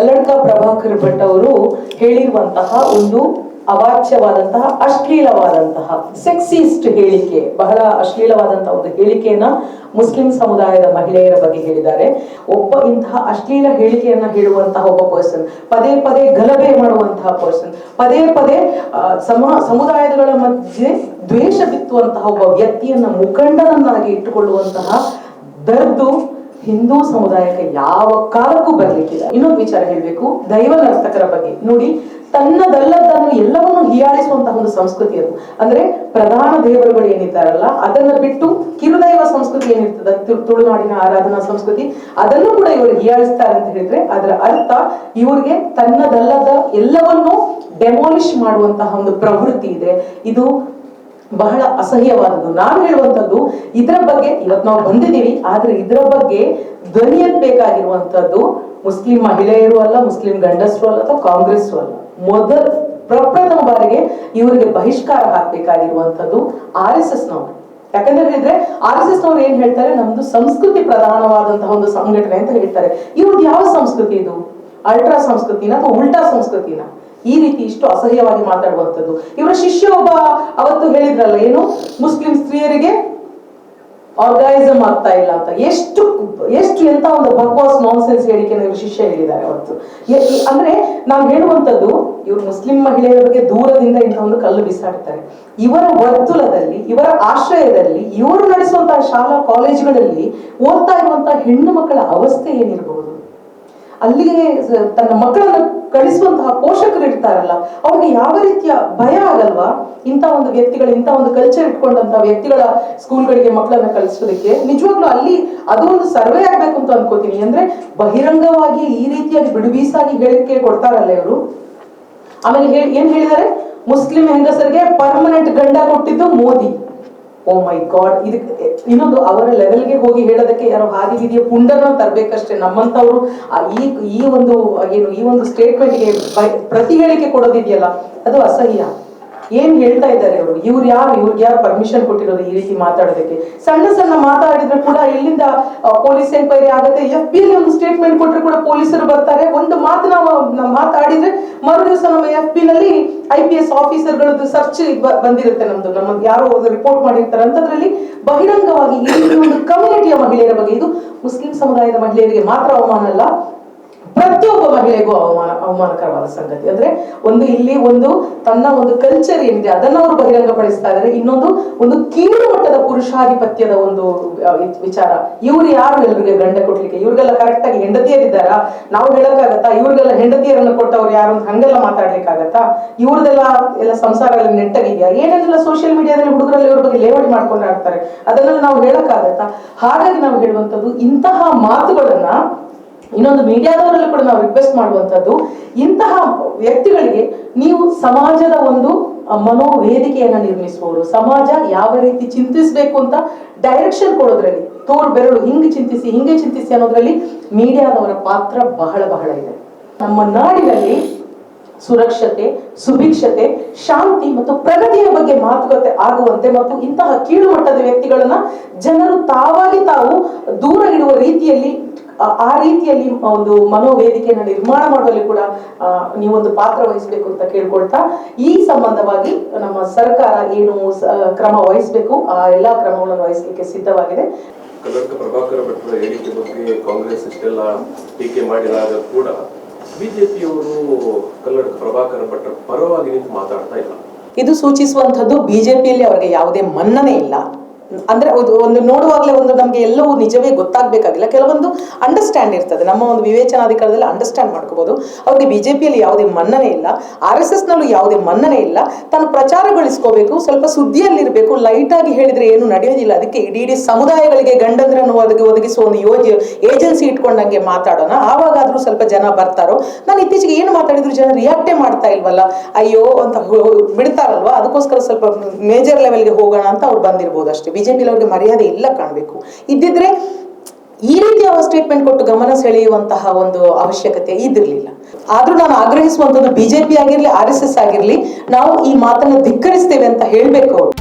ಕಲ್ಲಡ್ಕ ಪ್ರಭಾಕರ್ ಭಟ್ ಅವರು ಹೇಳಿರುವಂತಹ ಒಂದು ಅವಾಚ್ಯವಾದಂತಹ, ಅಶ್ಲೀಲವಾದಂತಹ ಸೆಕ್ಸಿಸ್ಟ್ ಹೇಳಿಕೆ, ಬಹಳ ಅಶ್ಲೀಲವಾದಂತಹ ಒಂದು ಹೇಳಿಕೆಯನ್ನ ಮುಸ್ಲಿಂ ಸಮುದಾಯದ ಮಹಿಳೆಯರ ಬಗ್ಗೆ ಹೇಳಿದ್ದಾರೆ. ಒಬ್ಬ ಇಂತಹ ಅಶ್ಲೀಲ ಹೇಳಿಕೆಯನ್ನ ಹೇಳುವಂತಹ ಒಬ್ಬ ಪರ್ಸನ್ ಪದೇ ಪದೇ ಗಲಭೆ ಮಾಡುವಂತಹ ಪರ್ಸನ್ ಪದೇ ಪದೇ ಸಮ, ಸಮುದಾಯಗಳ ಮಧ್ಯೆ ದ್ವೇಷ ಬಿತ್ತುವಂತಹ ಒಬ್ಬ ವ್ಯಕ್ತಿಯನ್ನ ಮುಖಂಡನನ್ನಾಗಿ ಇಟ್ಟುಕೊಳ್ಳುವಂತಹ ದರ್ದು ಹಿಂದೂ ಸಮುದಾಯಕ್ಕೆ ಯಾವ ಕಾಲಕ್ಕೂ ಬರ್ಲಿಕ್ಕಿಲ್ಲ. ಇನ್ನೊಂದು ವಿಚಾರ ಹೇಳ್ಬೇಕು. ದೈವ ನರ್ತಕರ ಬಗ್ಗೆ. ನೋಡಿ, ತನ್ನದಲ್ಲದನ್ನು ಎಲ್ಲವನ್ನು ಹೀಯಾಳಿಸುವಂತಹ ಒಂದು ಸಂಸ್ಕೃತಿ ಅದು. ಅಂದ್ರೆ ಪ್ರಧಾನ ದೇವರುಗಳು ಏನಿದ್ದಾರಲ್ಲ, ಅದನ್ನ ಬಿಟ್ಟು ಕಿರುದೈವ ಸಂಸ್ಕೃತಿ ಏನಿರ್ತದ ತುಳುನಾಡಿನ ಆರಾಧನಾ ಸಂಸ್ಕೃತಿ, ಅದನ್ನು ಕೂಡ ಇವರು ಹೀಯಾಳಿಸ್ತಾರೆ ಅಂತ ಹೇಳಿದ್ರೆ ಅದರ ಅರ್ಥ ಇವರಿಗೆ ತನ್ನದಲ್ಲದ ಎಲ್ಲವನ್ನೂ ಡೆಮಾಲಿಷ್ ಮಾಡುವಂತಹ ಒಂದು ಪ್ರವೃತ್ತಿ ಇದೆ. ಇದು ಬಹಳ ಅಸಹ್ಯವಾದದ್ದು. ನಾನು ಹೇಳುವಂಥದ್ದು ಇದರ ಬಗ್ಗೆ ಇವತ್ತು ನಾವು ಬಂದಿದ್ದೀವಿ, ಆದ್ರೆ ಇದರ ಬಗ್ಗೆ ಧ್ವನಿ ಬೇಕಾಗಿರುವಂತದ್ದು ಮುಸ್ಲಿಂ ಮಹಿಳೆಯರು ಅಲ್ಲ, ಮುಸ್ಲಿಂ ಗಂಡಸರು ಅಲ್ಲ ಅಥವಾ ಕಾಂಗ್ರೆಸ್ ಅಲ್ಲ. ಮೊದಲ ಪ್ರಪ್ರಥಮ ಬಾರಿಗೆ ಇವರಿಗೆ ಬಹಿಷ್ಕಾರ ಹಾಕಬೇಕಾಗಿರುವಂಥದ್ದು ಆರ್ ಎಸ್ ಎಸ್ ನವರು ಯಾಕಂದ್ರೆ ಹೇಳಿದ್ರೆ ಆರ್ ಎಸ್ ಎಸ್ ನವರು ಏನ್ ಹೇಳ್ತಾರೆ? ನಮ್ದು ಸಂಸ್ಕೃತಿ ಪ್ರಧಾನವಾದಂತಹ ಒಂದು ಸಂಘಟನೆ ಅಂತ ಹೇಳ್ತಾರೆ. ಇವ್ರದ್ದು ಯಾವ ಸಂಸ್ಕೃತಿ ಇದು? ಅಲ್ಟ್ರಾ ಸಂಸ್ಕೃತಿನ ಅಥವಾ ಉಲ್ಟಾ ಸಂಸ್ಕೃತಿನ? ಈ ರೀತಿ ಇಷ್ಟು ಅಸಹ್ಯವಾಗಿ ಮಾತಾಡುವಂಥದ್ದು. ಇವರ ಶಿಷ್ಯ ಒಬ್ಬ ಅವತ್ತು ಹೇಳಿದ್ರಲ್ಲ, ಏನು? ಮುಸ್ಲಿಂ ಸ್ತ್ರೀಯರಿಗೆ ಆರ್ಗನೈಸಮ್ ಆಗ್ತಾ ಇಲ್ಲ ಅಂತ. ಎಷ್ಟು ಎಷ್ಟು ಎಂತ ಒಂದು ಬಕ್ವಾಸ್ ನಾನ್ಸೆನ್ಸ್ ಹೇಳಿಕೆನ ಇವರು ಶಿಷ್ಯ ಹೇಳಿದ್ದಾರೆ ಅವತ್ತು. ಅಂದ್ರೆ ನಾವು ಹೇಳುವಂತದ್ದು ಇವರು ಮುಸ್ಲಿಂ ಮಹಿಳೆಯರ ಬಗ್ಗೆ ದೂರದಿಂದ ಇಂಥ ಒಂದು ಕಲ್ಲು ಬಿಸಾಡ್ತಾರೆ. ಇವರ ವರ್ತುಲದಲ್ಲಿ, ಇವರ ಆಶ್ರಯದಲ್ಲಿ, ಇವರು ನಡೆಸುವಂತಹ ಶಾಲಾ ಕಾಲೇಜುಗಳಲ್ಲಿ ಓದ್ತಾ ಇರುವಂತಹ ಹೆಣ್ಣು ಮಕ್ಕಳ ಅವಸ್ಥೆ ಏನಿರಬಹುದು ಅಲ್ಲಿಗೆ ತನ್ನ ಮಕ್ಕಳನ್ನ ಕಳಿಸುವಂತಹ ಪೋಷಕರು ಇರ್ತಾರಲ್ಲ, ಅವ್ರಿಗೆ ಯಾವ ರೀತಿಯ ಭಯ ಆಗಲ್ವಾ? ಇಂಥ ಒಂದು ವ್ಯಕ್ತಿಗಳು, ಇಂಥ ಒಂದು ಕಲ್ಚರ್ ಇಟ್ಕೊಂಡಂತ ವ್ಯಕ್ತಿಗಳ ಸ್ಕೂಲ್ಗಳಿಗೆ ಮಕ್ಕಳನ್ನ ಕಳಿಸೋದಕ್ಕೆ? ನಿಜವಾಗ್ಲೂ ಅಲ್ಲಿ ಅದು ಒಂದು ಸರ್ವೆ ಆಗ್ಬೇಕು ಅಂತ ಅನ್ಕೋತೀನಿ. ಅಂದ್ರೆ ಬಹಿರಂಗವಾಗಿ ಈ ರೀತಿಯಾಗಿ ಬಿಡುಬೀಸಾಗಿ ಹೇಳಿಕೆ ಕೊಡ್ತಾರಲ್ಲ ಇವರು. ಆಮೇಲೆ ಹೇಳಿ ಏನ್ ಹೇಳಿದ್ದಾರೆ? ಮುಸ್ಲಿಂ ಹೆಂಗಸರಿಗೆ ಪರ್ಮನೆಂಟ್ ಗಂಡ ಕೊಟ್ಟಿದ್ದು ಮೋದಿ. ಓ ಮೈ ಗಾಡ್ ಇದಕ್ಕೆ ಇನ್ನೊಂದು ಅವರ ಲೆವೆಲ್ಗೆ ಹೋಗಿ ಹೇಳೋದಕ್ಕೆ ಯಾರೋ ಹಾದಿ ಬೀದಿಯ ಪುಂಡನ ತರಬೇಕಷ್ಟೇ ನಮ್ಮಂತವ್ರು ಈ ಈ ಒಂದು ಏನು, ಈ ಒಂದು ಸ್ಟೇಟ್ಮೆಂಟ್ಗೆ ಪ್ರತಿ ಹೇಳಿಕೆ ಕೊಡೋದಿದೆಯಲ್ಲ, ಅದು ಅಸಹ್ಯ. ಏನ್ ಹೇಳ್ತಾ ಇದ್ದಾರೆ ಅವರು? ಇವ್ರು ಯಾರು? ಇವ್ರಿಗೆ ಯಾರು ಪರ್ಮಿಷನ್ ಕೊಟ್ಟಿರೋದು ಈ ರೀತಿ ಮಾತಾಡೋದಕ್ಕೆ? ಸಣ್ಣ ಸಣ್ಣ ಮಾತಾಡಿದ್ರೆ ಕೂಡ ಎಲ್ಲಿಂದ ಪೊಲೀಸ್ ಎನ್ಕ್ವೈರಿ ಆಗುತ್ತೆ. ಎಫ್ ಬಿ ಅಲ್ಲಿ ಒಂದು ಸ್ಟೇಟ್ಮೆಂಟ್ ಕೊಟ್ಟರೆ ಕೂಡ ಪೊಲೀಸರು ಬರ್ತಾರೆ. ಒಂದು ಮಾತು ನಾವು ನಾವು ಮಾತಾಡಿದ್ರೆ ಮರು ದಿವಸ ನಮ್ಮ ಎಫ್ ಬಿ ನಲ್ಲಿ ಐ ಪಿ ಎಸ್ ಆಫೀಸರ್ಗಳದ್ದು ಸರ್ಚ್ ಬಂದಿರುತ್ತೆ ನಮ್ದು. ನಮ್ಮ ಯಾರೋ ರಿಪೋರ್ಟ್ ಮಾಡಿರ್ತಾರೆ. ಅಂತದ್ರಲ್ಲಿ ಬಹಿರಂಗವಾಗಿ ಈ ಒಂದು ಕಮ್ಯುನಿಟಿಯ ಮಹಿಳೆಯರ ಬಗ್ಗೆ. ಇದು ಮುಸ್ಲಿಂ ಸಮುದಾಯದ ಮಹಿಳೆಯರಿಗೆ ಮಾತ್ರ ಅವಮಾನ ಅಲ್ಲ. ಪ್ರತಿಯೊಬ್ಬ ಮಹಿಳೆಗೂ ಅವಮಾನ, ಅವಮಾನಕರವಾದ ಸಂಗತಿ. ಅಂದ್ರೆ ಒಂದು ಇಲ್ಲಿ ಒಂದು ತನ್ನ ಒಂದು ಕಲ್ಚರ್ ಏನಿದೆ, ಅದನ್ನ ಅವರು ಬಹಿರಂಗಪಡಿಸ್ತಾ ಇದ್ದಾರೆ ಇನ್ನೊಂದು ಒಂದು ಕೀಳು ಮಟ್ಟದ ಪುರುಷಾಧಿಪತ್ಯದ ಒಂದು ವಿಚಾರ. ಇವ್ರು ಯಾರು ಎಲ್ರಿಗೆ ಗಂಡ ಕೊಡ್ಲಿಕ್ಕೆ? ಇವ್ರಿಗೆಲ್ಲ ಕರೆಕ್ಟ್ ಆಗಿ ಹೆಂಡತಿಯರಿದ್ದಾರಾ? ನಾವು ಹೇಳಕ್ಕಾಗತ್ತಾ? ಇವ್ರಿಗೆಲ್ಲ ಹೆಂಡತಿಯರನ್ನ ಕೊಟ್ಟವ್ರು ಯಾರು ಅಂತ ಹಂಗೆಲ್ಲ ಮಾತಾಡ್ಲಿಕ್ಕಾಗತ್ತಾ? ಇವ್ರದೆಲ್ಲ ಎಲ್ಲ ಸಂಸಾರ ನೆಟ್ಟಗಿದೆಯಾ? ಏನೇನೆಲ್ಲ ಸೋಷಿಯಲ್ ಮೀಡಿಯಾದಲ್ಲಿ ಹುಡುಗರಲ್ಲಿ ಇವ್ರ ಬಗ್ಗೆ ಲೇವಡಿ ಮಾಡ್ಕೊಂಡು ಆಡ್ತಾರೆ? ಅದನ್ನೆಲ್ಲ ನಾವು ಹೇಳಕ್ಕಾಗತ್ತಾ? ಹಾಗಾಗಿ ನಾವು ಹೇಳುವಂಥದ್ದು ಇಂತಹ ಮಾತುಗಳನ್ನ ಇನ್ನೊಂದು ಮೀಡಿಯಾದವರಲ್ಲೂ ಕೂಡ ನಾವು ರಿಕ್ವೆಸ್ಟ್ ಮಾಡುವಂತದ್ದು ಇಂತಹ ವ್ಯಕ್ತಿಗಳಿಗೆ ನೀವು ಸಮಾಜದ ಒಂದು ಮನೋವೇದಿಕೆಯನ್ನು ನಿರ್ಮಿಸುವವರು ಸಮಾಜ ಯಾವ ರೀತಿ ಚಿಂತಿಸಬೇಕು ಅಂತ ಡೈರೆಕ್ಷನ್ ಕೊಡೋದ್ರಲ್ಲಿ, ತೋರ್ ಬೆರಳು ಹಿಂಗೆ ಚಿಂತಿಸಿ ಹಿಂಗೆ ಚಿಂತಿಸಿ ಅನ್ನೋದ್ರಲ್ಲಿ ಮೀಡಿಯಾದವರ ಪಾತ್ರ ಬಹಳ ಬಹಳ ಇದೆ. ನಮ್ಮ ನಾಡಿನಲ್ಲಿ ಸುರಕ್ಷತೆ, ಸುಭಿಕ್ಷತೆ, ಶಾಂತಿ ಮತ್ತು ಪ್ರಗತಿಯ ಬಗ್ಗೆ ಮಾತುಕತೆ ಆಗುವಂತೆ ಮತ್ತು ಇಂತಹ ಕೀಳುಮಟ್ಟದ ವ್ಯಕ್ತಿಗಳನ್ನ ಜನರು ತಾವಾಗಿ ತಾವು ದೂರ ಇಡುವ ರೀತಿಯಲ್ಲಿ ಆ- ರೀತಿಯಲ್ಲಿ ಒಂದು ಮನೋವೇದಿಕೆಯನ್ನು ನಿರ್ಮಾಣ ಮಾಡುವಲ್ಲಿ ಕೂಡ ನೀವು ನೀವೊಂದು ಪಾತ್ರ ವಹಿಸಬೇಕು ಅಂತ ಕೇಳ್ಕೊಳ್ತಾ ಈ ಸಂಬಂಧವಾಗಿ ನಮ್ಮ ಸರ್ಕಾರ ಏನು ಕ್ರಮ ವಹಿಸಬೇಕು ಆ ಎಲ್ಲಾ ಕ್ರಮಗಳನ್ನು ವಹಿಸಲಿಕ್ಕೆ ಸಿದ್ಧವಾಗಿದೆ. ಕರ್ನಾಟಕ ಪ್ರಭಾಕರ ಭಟ್ರ ಹೇಳಿಕೆ ಬಗ್ಗೆ ಕಾಂಗ್ರೆಸ್ ಇಷ್ಟೆಲ್ಲ ಟೀಕೆ ಮಾಡಿದಾಗ ಕೂಡ ಬಿಜೆಪಿಯವರು ಕನ್ನಡಕ ಪ್ರಭಾಕರ ಭಟ್ರ ಪರವಾಗಿ ನಿಂತು ಮಾತಾಡ್ತಾ ಇಲ್ಲ. ಇದು ಸೂಚಿಸುವಂತದ್ದು ಬಿಜೆಪಿಯಲ್ಲಿ ಅವರಿಗೆ ಯಾವುದೇ ಮನ್ನಣೆ ಇಲ್ಲ. ಅಂದ್ರೆ ಒಂದು ನೋಡುವಾಗಲೇ ಒಂದು ನಮಗೆ ಎಲ್ಲವೂ ನಿಜವೇ ಗೊತ್ತಾಗಬೇಕಾಗಿಲ್ಲ. ಕೆಲವೊಂದು ಅಂಡರ್ಸ್ಟ್ಯಾಂಡ್ ಇರ್ತದೆ. ನಮ್ಮ ಒಂದು ವಿವೇಚನಾಧಿಕಾರದಲ್ಲಿ ಅಂಡರ್ಸ್ಟ್ಯಾಂಡ್ ಮಾಡ್ಕೋಬಹುದು ಅವ್ರಿಗೆ ಬಿಜೆಪಿಯಲ್ಲಿ ಯಾವುದೇ ಮನ್ನಣೆ ಇಲ್ಲ. ಆರ್ ಎಸ್ ಎಸ್ ನಲ್ಲೂ ಯಾವುದೇ ಮನ್ನಣೆ ಇಲ್ಲ. ತಾನು ಪ್ರಚಾರಗೊಳಿಸ್ಕೋಬೇಕು ಸ್ವಲ್ಪ ಸುದ್ದಿಯಲ್ಲಿರಬೇಕು ಲೈಟ್ ಆಗಿ ಹೇಳಿದ್ರೆ ಏನು ನಡೆಯೋದಿಲ್ಲ. ಅದಕ್ಕೆ ಇಡೀ ಇಡೀ ಸಮುದಾಯಗಳಿಗೆ ಗಂಡಂದ್ರನ್ನು ಒದಗಿ ಒದಗಿಸುವ ಒಂದು ಯೋಜ, ಏಜೆನ್ಸಿ ಇಟ್ಕೊಂಡಂಗೆ ಮಾತಾಡೋಣ. ಆವಾಗಾದ್ರೂ ಸ್ವಲ್ಪ ಜನ ಬರ್ತಾರೋ? ನಾನು ಇತ್ತೀಚೆಗೆ ಏನು ಮಾತಾಡಿದ್ರು ಜನ ರಿಯಾಕ್ಟೇ ಮಾಡ್ತಾ ಇಲ್ವಲ್ಲ? ಅಯ್ಯೋ ಅಂತ ಬಿಡ್ತಾರಲ್ವಾ? ಅದಕ್ಕೋಸ್ಕರ ಸ್ವಲ್ಪ ಮೇಜರ್ ಲೆವೆಲ್ಗೆ ಹೋಗೋಣ ಅಂತ ಅವ್ರು ಬಂದಿರ್ಬೋದು ಅಷ್ಟೇ ಬಿಜೆಪಿ ಅವ್ರಿಗೆ ಮರ್ಯಾದೆ ಇಲ್ಲ ಕಾಣಬೇಕು. ಇದ್ದಿದ್ರೆ ಈ ರೀತಿಯ ಸ್ಟೇಟ್ಮೆಂಟ್ ಕೊಟ್ಟು ಗಮನ ಸೆಳೆಯುವಂತಹ ಒಂದು ಅವಶ್ಯಕತೆ ಇದಿರಲಿಲ್ಲ ಆದ್ರೂ ನಾನು ಆಗ್ರಹಿಸುವಂತದ್ದು ಬಿಜೆಪಿ ಆಗಿರ್ಲಿ ಆರ್ ಎಸ್ ಎಸ್ ಆಗಿರ್ಲಿ, ನಾವು ಈ ಮಾತನ್ನು ಧಿಕ್ಕರಿಸ್ತೇವೆ ಅಂತ ಹೇಳ್ಬೇಕು ಅವರು.